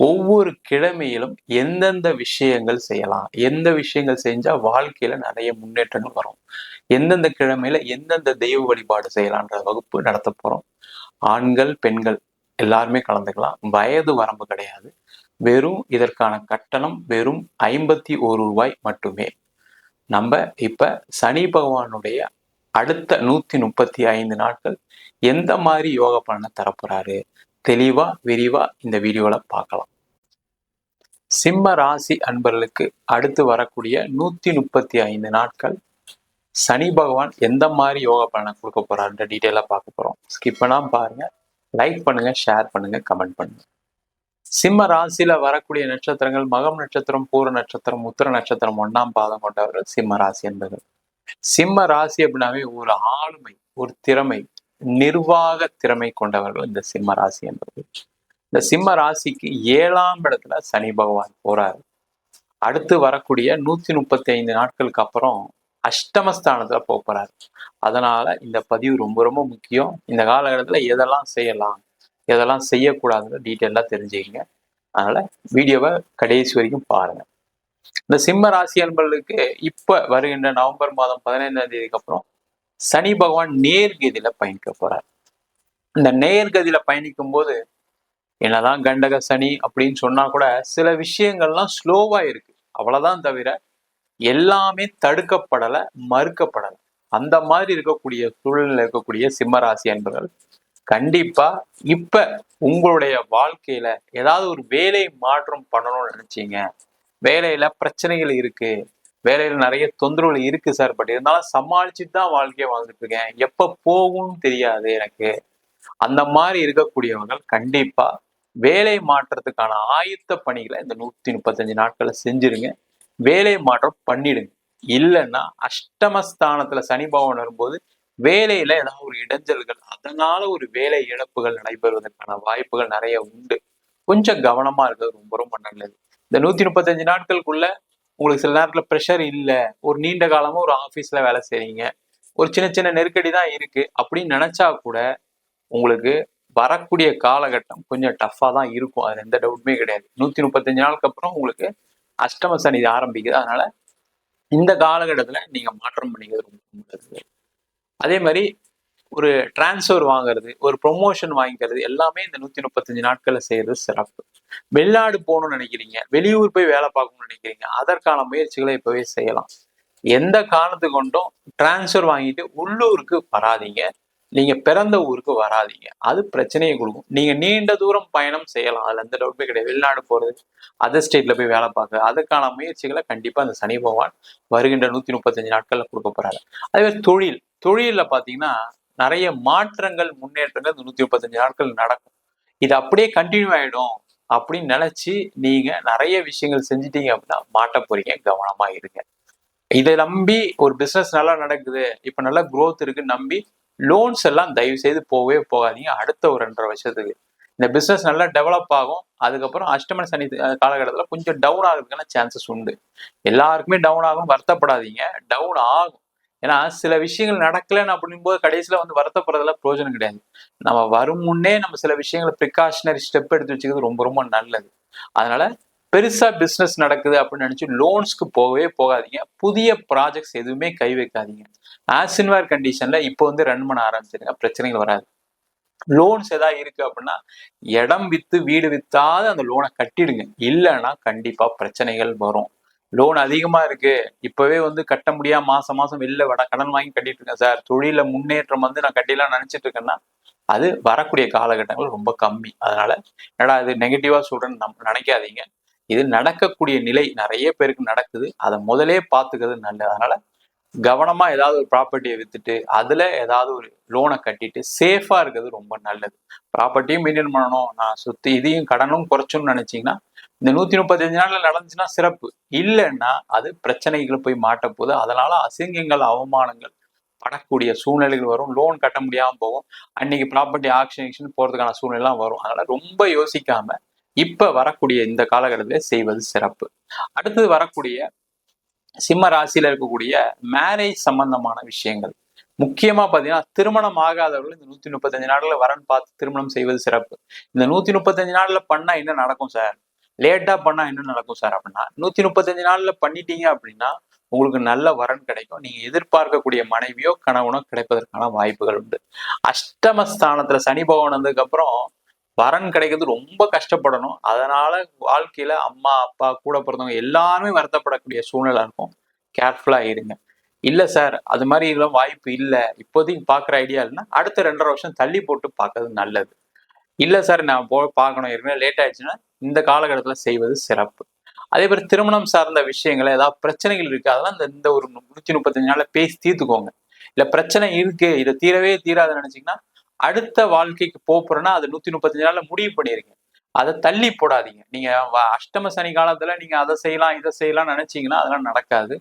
ஒவ்வொரு கிழமையிலும் எந்தெந்த விஷயங்கள் செய்யலாம் எந்த விஷயங்கள் செஞ்சா வாழ்க்கையில நிறைய முன்னேற்றங்கள் வரும் எந்தெந்த கிழமையில எந்தெந்த தெய்வ வழிபாடு செய்யலான்ற வகுப்பு நடத்த போறோம். ஆண்கள் பெண்கள் எல்லாருமே கலந்துக்கலாம். வயது வரம்பு கிடையாது. வெறும் இதற்கான கட்டணம் வெறும் ஐம்பத்தி ஒரு ரூபாய் மட்டுமே. நம்ம இப்ப சனி பகவானுடைய அடுத்த நூத்தி முப்பத்தி ஐந்து நாட்கள் எந்த மாதிரி யோக பலனை தரப்போறாரு? தெளிவா விரிவா இந்த வீடியோல பார்க்கலாம். சிம்ம ராசி அன்பர்களுக்கு அடுத்து வரக்கூடிய நூத்தி முப்பத்தி ஐந்து நாட்கள். சனி பகவான் எந்த மாதிரி யோகா பலனை கொடுக்க போறாருன்ற டீட்டெயிலாக பார்க்க போறோம். ஸ்கிப் பண்ணாமல் பாருங்க. லைக் பண்ணுங்க ஷேர் பண்ணுங்க கமெண்ட் பண்ணுங்க. சிம்ம ராசியில் வரக்கூடிய நட்சத்திரங்கள் மகம் நட்சத்திரம் பூர நட்சத்திரம் உத்திர நட்சத்திரம் ஒன்றாம் பாதம் கொண்டவர்கள் சிம்ம ராசி என்பது சிம்ம ராசி அப்படின்னாவே ஒரு ஆளுமை ஒரு திறமை நிர்வாக திறமை கொண்டவர்கள் இந்த சிம்ம ராசி என்பது. இந்த சிம்ம ராசிக்கு ஏழாம் இடத்துல சனி பகவான் போறாரு. அடுத்து வரக்கூடிய நூத்தி முப்பத்தி ஐந்து நாட்களுக்கு அப்புறம் அஷ்டமஸ்தானத்துல போக போறாரு. அதனால இந்த பதிவு ரொம்ப ரொம்ப முக்கியம். இந்த காலகட்டத்துல எதெல்லாம் செய்யலாம் எதெல்லாம் செய்யக்கூடாதுன்னு டீட்டெயிலாக தெரிஞ்சுக்கங்க. அதனால வீடியோவை கடைசி வரைக்கும் பாருங்க. இந்த சிம்ம ராசி அன்பர்களுக்கு இப்ப வருகின்ற நவம்பர் மாதம் பதினைந்தாம் தேதிக்கு அப்புறம் சனி பகவான் நேர்கதியில பயணிக்க போறார். இந்த நேர்கதியில பயணிக்கும் போது என்னதான் கண்டக சனி அப்படின்னு சொன்னா கூட சில விஷயங்கள்லாம் ஸ்லோவா இருக்கு. அவ்வளவுதான் தவிர எல்லாமே தடுக்கப்படலை மறுக்கப்படலை. அந்த மாதிரி இருக்கக்கூடிய சூழ்நிலை இருக்கக்கூடிய சிம்மராசி என்பவர்கள் கண்டிப்பா இப்ப உங்களுடைய வாழ்க்கையில ஏதாவது ஒரு வேலை மாற்றம் பண்ணணும்னு நினைச்சீங்க. வேலையில பிரச்சனைகள் இருக்கு. வேலையில நிறைய தொந்தரவுகள் இருக்கு சார். பட் இருந்தாலும் சமாளிச்சுட்டு தான் வாழ்க்கையை வாழ்ந்துட்டு இருக்கேன். எப்ப போகும்னு தெரியாது எனக்கு. அந்த மாதிரி இருக்கக்கூடியவர்கள் கண்டிப்பா வேலை மாற்றத்துக்கான ஆயுத்த பணிகளை இந்த நூத்தி முப்பத்தஞ்சு நாட்களை செஞ்சிருங்க. வேலை மாற்றம் பண்ணிடுங்க. இல்லைன்னா அஷ்டமஸ்தானத்துல சனி பவன் வரும்போது வேலையில ஏதாவது ஒரு இடைஞ்சல்கள் அதனால ஒரு வேலை இழப்புகள் நடைபெறுவதற்கான வாய்ப்புகள் நிறைய உண்டு. கொஞ்சம் கவனமா இருக்கிறது ரொம்ப ரொம்ப நல்லது. இந்த நூத்தி முப்பத்தஞ்சு நாட்களுக்குள்ள உங்களுக்கு சில நேரத்தில் ப்ரெஷர் இல்லை. ஒரு நீண்ட காலமும் ஒரு ஆஃபீஸில் வேலை செய்கிறீங்க ஒரு சின்ன சின்ன நெருக்கடி தான் இருக்குது அப்படின்னு நினச்சா கூட உங்களுக்கு வரக்கூடிய காலகட்டம் கொஞ்சம் டஃப்பாக தான் இருக்கும். அது எந்த டவுட்டுமே கிடையாது. நூற்றி முப்பத்தஞ்சு நாளுக்கு அப்புறம் உங்களுக்கு அஷ்டம சனி ஆரம்பிக்குது. அதனால் இந்த காலகட்டத்தில் நீங்கள் மாற்றம் பண்ணிக்கிறது ரொம்ப நல்லது. அதே மாதிரி ஒரு டிரான்ஸ்ஃபர் வாங்குறது ஒரு ப்ரொமோஷன் வாங்கிக்கிறது எல்லாமே இந்த நூற்றி முப்பத்தஞ்சு நாட்கள்ல செய்யறது சிறப்பு. வெளிநாடு போகணும்னு நினைக்கிறீங்க வெளியூர் போய் வேலை பார்க்கணும்னு நினைக்கிறீங்க அதற்கான முயற்சிகளை இப்போவே செய்யலாம். எந்த காரணத்து கொண்டும் டிரான்ஸ்ஃபர் வாங்கிட்டு உள்ளூருக்கு வராதீங்க நீங்க பிறந்த ஊருக்கு வராதீங்க. அது பிரச்சனையை கொடுக்கும். நீங்க நீண்ட தூரம் பயணம் செய்யலாம். அதுல எந்த டவுட்டுமே கிடையாது. வெளிநாடு போறது அதர் ஸ்டேட்ல போய் வேலை பார்க்க அதுக்கான முயற்சிகளை கண்டிப்பா அந்த சனி பகவான் வருகின்ற நூத்தி முப்பத்தஞ்சு நாட்கள்ல கொடுக்க போறாரு. அதே மாதிரி தொழில். தொழிலில் பாத்தீங்கன்னா நிறைய மாற்றங்கள் முன்னேற்றங்கள் இந்த நூத்தி முப்பத்தஞ்சு நாட்கள் நடக்கும். இது அப்படியே கண்டினியூ ஆயிடும் அப்படின்னு நினைச்சு நீங்க நிறைய விஷயங்கள் செஞ்சிட்டீங்க அப்படின்னா மாட்ட போறீங்க கவனமா இருங்க. இதை நம்பி ஒரு பிசினஸ் நல்லா நடக்குது இப்ப நல்லா குரோத் இருக்கு நம்பி லோன்ஸ் எல்லாம் தயவு செய்து போகவே போகாதீங்க. அடுத்த ஒரு ரெண்டரை வருஷத்துக்கு. இந்த பிசினஸ் நல்லா டெவலப் ஆகும். அதுக்கப்புறம் அஷ்டமன் சனி காலகட்டத்தில் கொஞ்சம் டவுன் ஆகிறதுக்கான சான்சஸ் உண்டு. எல்லாருக்குமே டவுன் ஆகும் வருத்தப்படாதீங்க. டவுன் ஆகும். ஏன்னா சில விஷயங்கள் நடக்கலைன்னு அப்படிங்கும்போது கடைசியில் வந்து வருத்தப்படுறதுல பிரயோஜனம் கிடையாது. நம்ம வரும் முன்னே நம்ம சில விஷயங்களை ப்ரிகாஷனரி ஸ்டெப் எடுத்து வச்சுக்கிறது ரொம்ப ரொம்ப நல்லது. அதனால பெருசா பிஸ்னஸ் நடக்குது அப்படின்னு நினைச்சு லோன்ஸ்க்கு போகவே போகாதீங்க. புதிய ப்ராஜெக்ட்ஸ் எதுவுமே கை வைக்காதீங்க. ஆசின்வார் கண்டிஷன்ல இப்போ வந்து ரன் பண்ண ஆரம்பிச்சிருங்க. பிரச்சனைகள் வராது. லோன்ஸ் ஏதாவது இருக்கு அப்படின்னா இடம் வித்து வீடு வித்தாத அந்த லோனை கட்டிடுங்க. இல்லைன்னா கண்டிப்பா பிரச்சனைகள் வரும். லோன் அதிகமாக இருக்கு. இப்போவே வந்து கட்ட முடியாம மாதம் மாதம் வெளில வட கடன் வாங்கி கட்டிட்டு இருக்கேன் சார். தொழிலில் முன்னேற்றம் வந்து நான் கட்டிலாம் நினச்சிட்டு இருக்கேன்னா அது வரக்கூடிய காலகட்டங்கள் ரொம்ப கம்மி. அதனால என்னடா இது நெகட்டிவாக சொல்கிறேன்னு நம்ம நினைக்காதீங்க. இது நடக்கக்கூடிய நிலை நிறைய பேருக்கு நடக்குது. அதை முதலே பார்த்துக்கிறது நல்லது. அதனால கவனமா ஏதாவது ஒரு ப்ராப்பர்ட்டியை வித்துட்டு அதுல ஏதாவது ஒரு லோனை கட்டிட்டு சேஃபா இருக்கிறது ரொம்ப நல்லது. ப்ராப்பர்ட்டியும் மெயின்டைன் பண்ணணும். நான் சொத்து இதையும் கடனும் குறைச்சணும்னு நினைச்சீங்கன்னா இந்த நூத்தி முப்பத்தஞ்சு நாள்ல நடந்துச்சுன்னா சிறப்பு. இல்லைன்னா அது பிரச்சனைகளை போய் மாட்ட போது அதனால அசிங்கங்கள் அவமானங்கள் படக்கூடிய சூழ்நிலைகள் வரும். லோன் கட்ட முடியாமல் போகும். அன்னைக்கு ப்ராப்பர்ட்டி ஆக்ஷன் போறதுக்கான சூழ்நிலாம் வரும். அதனால ரொம்ப யோசிக்காம இப்ப வரக்கூடிய இந்த காலகட்டத்திலே செய்வது சிறப்பு. அடுத்தது வரக்கூடிய சிம்ம ராசியில இருக்கக்கூடிய மேரேஜ் சம்பந்தமான விஷயங்கள். முக்கியமா பாத்தீங்கன்னா திருமணம் ஆகாதவர்கள் இந்த நூத்தி முப்பத்தஞ்சு நாள்ல வரன் பார்த்து திருமணம் செய்வது சிறப்பு. இந்த நூத்தி முப்பத்தஞ்சு நாள்ல பண்ணா என்ன நடக்கும் சார்? லேட்டா பண்ணா என்ன நடக்கும் சார் அப்படின்னா நூத்தி முப்பத்தஞ்சு நாள்ல பண்ணிட்டீங்க அப்படின்னா உங்களுக்கு நல்ல வரன் கிடைக்கும். நீங்க எதிர்பார்க்கக்கூடிய மனைவியோ கணவனோ கிடைப்பதற்கான வாய்ப்புகள் உண்டு. அஷ்டமஸ்தானத்துல சனி பகவான் வந்ததுக்கு அப்புறம் வரன் கிடைக்கிறது ரொம்ப கஷ்டப்படணும். அதனால வாழ்க்கையில அம்மா அப்பா கூட பிறந்தவங்க எல்லாருமே வருத்தப்படக்கூடிய சூழ்நிலை இருக்கும். கேர்ஃபுல்லா இருங்க. இல்ல சார் அது மாதிரி இதெல்லாம் வாய்ப்பு இல்லை. இப்போதைக்கு பாக்குற ஐடியா இல்லைன்னா அடுத்த ரெண்டரை வருஷம் தள்ளி போட்டு பார்க்கறது நல்லது. இல்ல சார் நான் போ பார்க்கணும். ஏற்கனவே லேட் ஆயிடுச்சுன்னா இந்த காலகட்டத்தில் செய்வது சிறப்பு. அதே மாதிரி திருமணம் சார்ந்த விஷயங்கள் ஏதாவது பிரச்சனைகள் இருக்கு? அதெல்லாம் இந்த இந்த ஒரு நூற்றி முப்பத்தஞ்சு நாளில் பேசி தீர்த்துக்கோங்க. இல்லை பிரச்சனை இருக்கு இதை தீரவே தீராதுன்னு நினைச்சீங்கன்னா அடுத்த வாழ்க்கைக்கு போறோம்னா அது நூற்றி முப்பத்தஞ்சு நாளில் முடிவு பண்ணிருங்க. அதை தள்ளி போடாதீங்க. நீங்க அஷ்டம சனி காலத்துல நீங்க அதை செய்யலாம் இதை செய்யலாம்னு நினைச்சீங்கன்னா அதெல்லாம் நடக்காது.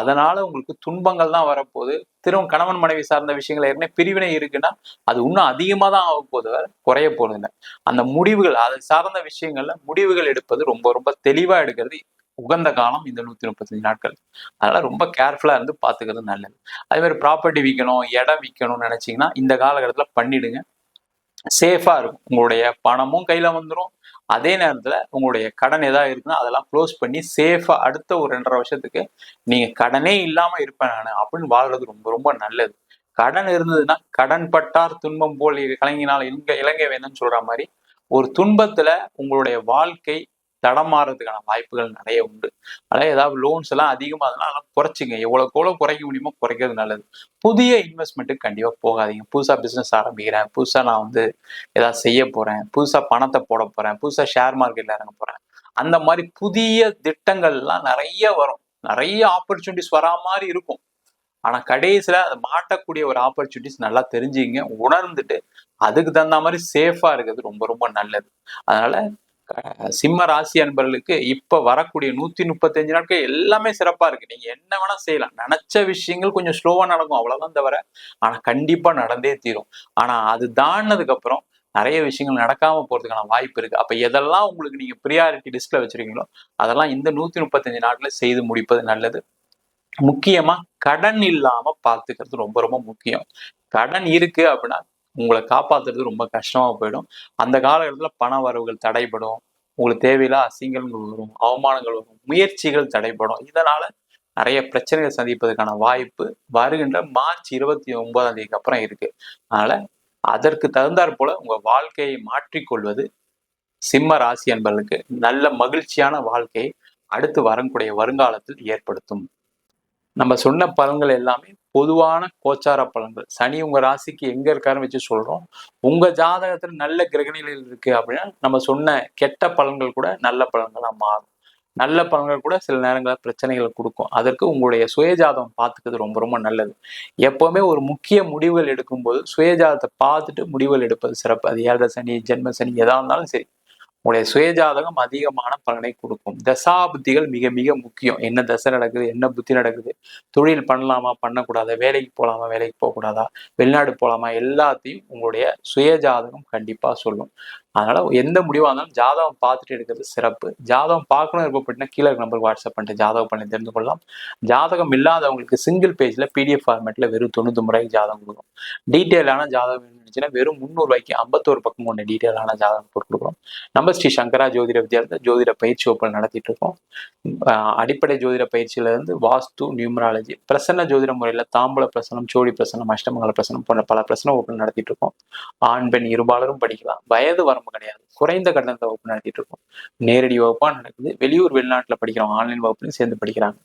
அதனால உங்களுக்கு துன்பங்கள் தான் வரப்போகுது. திரும்ப கணவன் மனைவி சார்ந்த விஷயங்கள் ஏற்கனவே பிரிவினை இருக்குன்னா அது இன்னும் அதிகமாக தான் ஆக போகுது வேற குறைய போகுதுங்க. அந்த முடிவுகள் அதை சார்ந்த விஷயங்கள்ல முடிவுகள் எடுப்பது ரொம்ப ரொம்ப தெளிவாக எடுக்கிறது உகந்த காலம் இந்த நூத்தி முப்பத்தஞ்சு நாட்கள். அதனால ரொம்ப கேர்ஃபுல்லா இருந்து பாத்துக்கிறது நல்லது. அதே மாதிரி ப்ராப்பர்ட்டி விற்கணும் இடம் விற்கணும்னு நினைச்சீங்கன்னா இந்த காலகட்டத்துல பண்ணிடுங்க. சேஃபா இருக்கும். உங்களுடைய பணமும் கையில வந்துடும் அதே நேரத்தில் உங்களுடைய கடன் எதாவது இருக்குன்னா அதெல்லாம் க்ளோஸ் பண்ணி சேஃபாக அடுத்த ஒரு ரெண்டரை வருஷத்துக்கு நீங்கள் கடனே இல்லாமல் இருப்பேன் நான் அப்படின்னு வாழ்றது ரொம்ப ரொம்ப நல்லது. கடன் இருந்ததுன்னா கடன் பட்டார் துன்பம் போல் கலைஞனால் இங்கே இலங்கை வேணும்னு சொல்கிற மாதிரி ஒரு துன்பத்தில் உங்களுடைய வாழ்க்கை தடமாறதுக்கான வாய்ப்புகள் நிறைய உண்டு. அதாவது ஏதாவது லோன்ஸ் எல்லாம் அதிகமாக அதெல்லாம் குறைச்சிங்க. எவ்வளோக்கு எவ்வளோ குறைக்க முடியுமோ குறைக்கிறது நல்லது. புதிய இன்வெஸ்ட்மெண்ட்டுக்கு கண்டிப்பாக போகாதீங்க. புதுசாக பிஸ்னஸ் ஆரம்பிக்கிறேன். புதுசாக நான் வந்து ஏதாவது செய்ய போகிறேன் புதுசாக பணத்தை போட போகிறேன் புதுசாக ஷேர் மார்க்கெட்டில் இறங்க போகிறேன் அந்த மாதிரி புதிய திட்டங்கள்லாம் நிறைய வரும். நிறைய ஆப்பர்ச்சுனிட்டிஸ் வரா மாதிரி இருக்கும். ஆனா கடைசியில அதை மாட்டக்கூடிய ஒரு ஆப்பர்ச்சுனிட்டிஸ் நல்லா தெரிஞ்சுங்க உணர்ந்துட்டு அதுக்கு தகுந்த மாதிரி சேஃபாக இருக்கிறது ரொம்ப ரொம்ப நல்லது. அதனால சிம்ம ராசி அன்பர்களுக்கு இப்ப வரக்கூடிய நூத்தி முப்பத்தஞ்சு நாட்கள் எல்லாமே சிறப்பா இருக்கு. நீங்க என்ன வேணா செய்யலாம். நினைச்ச விஷயங்கள் கொஞ்சம் ஸ்லோவா நடக்கும் அவ்வளவுதான் தவிர ஆனா கண்டிப்பா நடந்தே தீரும். ஆனா அது தாண்டினதுக்கு அப்புறம் நிறைய விஷயங்கள் நடக்காம போறதுக்கான வாய்ப்பு இருக்கு. அப்ப எதெல்லாம் உங்களுக்கு நீங்க ப்ரியாரிட்டி லிஸ்ட்ல வச்சிருக்கீங்களோ அதெல்லாம் இந்த நூத்தி முப்பத்தஞ்சு நாட்கள் செய்து முடிப்பது நல்லது. முக்கியமா கடன் இல்லாம பாத்துக்கிறது ரொம்ப ரொம்ப முக்கியம். கடன் இருக்கு அப்படின்னா உங்களை காப்பாத்துறது ரொம்ப கஷ்டமா போயிடும். அந்த காலகட்டத்தில் பண வரவுகள் தடைபடும். உங்களுக்கு தேவையில்லா அசிங்கங்கள் வரும் அவமானங்கள் வரும் முயற்சிகள் தடைபடும். இதனால நிறைய பிரச்சனைகள் சந்திப்பதற்கான வாய்ப்பு வருகின்ற மார்ச் இருபத்தி ஒன்பதாம் தேதிக்கு அப்புறம் இருக்கு. அதனால அதற்கு தகுந்தாற் போல உங்க வாழ்க்கையை மாற்றிக்கொள்வது சிம்ம ராசி என்பதற்கு நல்ல மகிழ்ச்சியான வாழ்க்கையை அடுத்து வரக்கூடிய வருங்காலத்தில் ஏற்படுத்தும். நம்ம சொன்ன பலன்கள் எல்லாமே பொதுவான கோச்சார பலன்கள். சனி உங்க ராசிக்கு எங்க இருக்காருன்னு வச்சு சொல்றோம். உங்க ஜாதகத்துல நல்ல கிரகணிகள் இருக்கு அப்படின்னா நம்ம சொன்ன கெட்ட பலன்கள் கூட நல்ல பலன்களா மாறும். நல்ல பலன்கள் கூட சில நேரங்களில் பிரச்சனைகளை கொடுக்கும். அதற்கு உங்களுடைய சுயஜாதம் பார்த்துக்கிறது ரொம்ப ரொம்ப நல்லது. எப்பவுமே ஒரு முக்கிய முடிவுகள் எடுக்கும்போது சுயஜாதத்தை பார்த்துட்டு முடிவுகள் எடுப்பது சிறப்பு. அது ஏழரை சனி ஜென்ம சனி எதா இருந்தாலும் சரி. உங்களுடைய சுயஜாதகம் அதிகமான பலனை கொடுக்கும். தசா புத்திகள் மிக மிக முக்கியம். என்ன தசை நடக்குது என்ன புத்தி நடக்குது? தொழில் பண்ணலாமா பண்ணக்கூடாதா? வேலைக்கு போகலாமா வேலைக்கு போகக்கூடாதா? வெளிநாடு போகலாமா எல்லாத்தையும் உங்களுடைய சுயஜாதகம் கண்டிப்பாக சொல்லும். அதனால எந்த முடிவாக இருந்தாலும் ஜாதகம் பார்த்துட்டு எடுக்கிறது சிறப்பு. ஜாதகம் பார்க்கணும் விருப்பப்பட்டினா கீழே நம்பருக்கு வாட்ஸ்அப் பண்ணிட்டு ஜாதகம் பண்ணி தெரிந்து கொள்ளலாம். ஜாதகம் இல்லாதவங்களுக்கு சிங்கிள் பேஜ்ல பிடிஎஃப் ஃபார்மேட்ல வெறும் தொண்ணூத்தி முறைக்கு ஜாதகம் கொடுக்கும் டீட்டெயிலான ஜாதகம் இருந்துச்சுன்னா வெறும் முந்நூறு ரூபாய்க்கு ஐம்பத்தோரு பக்கம் கொண்ட டீட்டெயிலான ஜாதகம் போட்டு கொடுக்குறோம் நம்ம ஸ்ரீ சங்கரா ஜோதிட வித்யாலயத்தில் ஜோதிட பயிற்சி வகுப்புகள் நடத்திட்டு இருக்கோம். அடிப்படை ஜோதிட பயிற்சியில இருந்து வாஸ்து நியூமராலஜி பிரசன்ன ஜோதிட முறையில தாம்பூல பிரசனம் சோழி பிரசனம் அஷ்டமங்கல பிரசனம் போன்ற பல பிரசன வகுப்புகள் நடத்திட்டு இருக்கோம். ஆண் பெண் இருபாலரும் படிக்கலாம். வயது வர நம்ம கிடையாது. குறைந்த கட்டணத்தை வகுப்பு நடத்திட்டு இருக்கோம். நேரடி வகுப்பா நடக்குது. வெளியூர் வெளிநாட்டுல படிக்கிறோம் ஆன்லைன் வகுப்புலையும் சேர்ந்து படிக்கிறாங்க.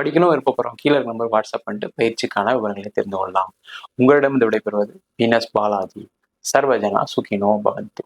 படிக்கணும் விருப்பப்படுறோம் கீழே நம்பர் வாட்ஸ்அப் பண்ணிட்டு பயிற்சிக்கான விவரங்களை தெரிந்து கொள்ளலாம். உங்களிடம் இந்த விடைபெறுவது வீனஸ் பாலாஜி. சர்வஜனா சுகினோ பகந்து